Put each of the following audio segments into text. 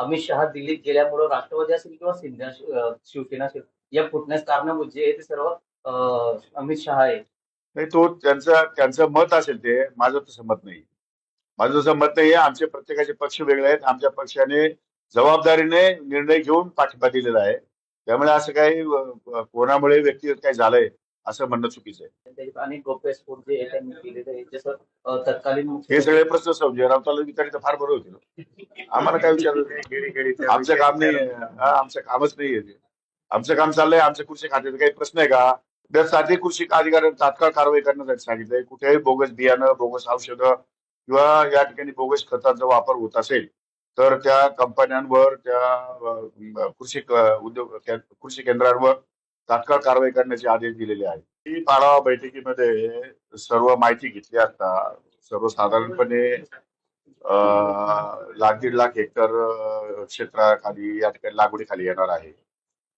अमित शहा दिल्लीत गेल्यामुळं राष्ट्रवादी असेल किंवा शिंदे शिवसेना असेल या फुटण्यास कारणभूत जे आहे म्हणजे ते सर्व अमित शहा आहे. नाही तो त्यांचं त्यांचं मत असेल ते माझं तसं मत नाही. माझं तसं मत नाही आमचे प्रत्येकाचे पक्ष वेगळे आहेत आमच्या पक्षाने जबाबदारीने निर्णय घेऊन पाठिंबा दिलेला आहे. त्यामुळे असं काही कोणामुळे व्यक्तिगत काही झालंय असं म्हणणं चुकीचं आहे. हे सगळे प्रश्न विचारले तर फार बरं होतील आम्हाला काय विचारलं आमचं काम नाही आमचं कामच नाही. आमचं काम चाललंय आमच्या कृषी खात्याचे काही प्रश्न आहे का? त्यासाठी कृषी अधिकाऱ्यांनी तात्काळ कारवाई करण्यासाठी सांगितलंय कुठेही बोगस बियाणं बोगस औषधं किंवा या ठिकाणी बोगस खतांचा वापर होत असेल तर त्या कंपन्यांवर त्या कृषी उद्योग कृषी केंद्रांवर तात्काळ कारवाई करण्याचे आदेश दिलेले आहेत. आढावा बैठकीमध्ये सर्व माहिती घेतली असता सर्वसाधारणपणे लाख दीड लाख हेक्टर क्षेत्राखाली या ठिकाणी लागवडीखाली येणार आहे.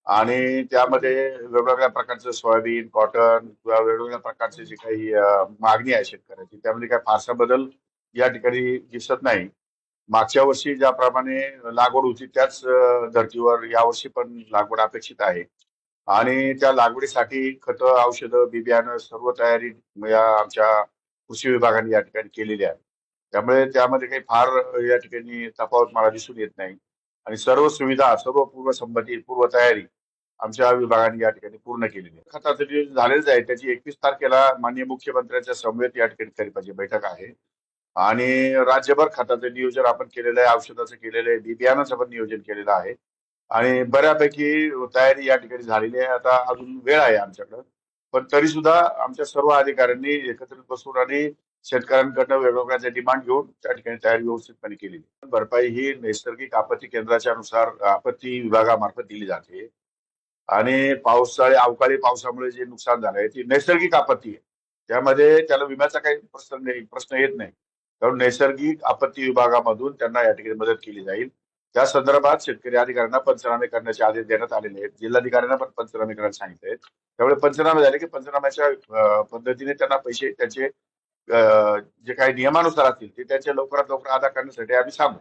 आणि त्यामध्ये वेगवेगळ्या प्रकारचं सोयाबीन कॉटन किंवा वेगवेगळ्या प्रकारचे जे काही मागणी आहे शेतकऱ्याची त्यामध्ये काही फारसा बदल या ठिकाणी दिसत नाही. मागच्या वर्षी ज्याप्रमाणे लागवड होती त्याच धर्तीवर यावर्षी पण लागवड अपेक्षित आहे. आणि त्या लागवडीसाठी खतं औषधं बी बियाणं सर्व तयारी या आमच्या कृषी विभागाने या ठिकाणी केलेली आहे. त्यामुळे त्यामध्ये काही फार या ठिकाणी तफावत मला दिसून येत नाही. आणि सर्व सुविधा सर्व पूर्वसंमती पूर्व तयारी आमच्या विभागाने या ठिकाणी पूर्ण केलेली आहे. खताचं नियोजन झालेलंच आहे त्याची एकवीस तारखेला माननीय मुख्यमंत्र्यांच्या समवेत या ठिकाणी खरीपाची बैठक आहे. आणि राज्यभर खताचं नियोजन आपण केलेलं आहे औषधाचं केलेलं आहे बी बियाणाचं पण नियोजन केलेलं आहे. आणि बऱ्यापैकी तयारी या ठिकाणी झालेली आहे. आता अजून वेळ आहे आमच्याकडं. पण तरी सुद्धा आमच्या सर्व अधिकाऱ्यांनी एकत्रित बसून आणि शेतकऱ्यांकडनं वेगवेगळ्या डिमांड घेऊन त्या ठिकाणी तयारी व्यवस्थितपणे केली भरपाई ही नैसर्गिक आपत्ती केंद्राच्या नुसार आपत्ती विभागामार्फत दिली जाते. आणि पावसाळी अवकाळी पावसामुळे जे नुकसान झालंय ती नैसर्गिक आपत्ती आहे. त्यामध्ये त्याला विम्याचा काही प्रश्न नाही प्रश्न येत नाही. कारण नैसर्गिक आपत्ती विभागामधून त्यांना या ठिकाणी मदत केली जाईल. त्या संदर्भात शेतकरी अधिकाऱ्यांना पंचनामे करण्याचे आदेश देण्यात आलेले आहेत. जिल्हाधिकाऱ्यांना पण पंचनामे करायला सांगितले आहेत. त्यामुळे पंचनामे झाले की पंचनाम्याच्या पद्धतीने त्यांना पैसे त्याचे जे काही नियमानुसार असतील ते त्याचे लवकरात लवकर अदा करण्यासाठी आम्ही सांगू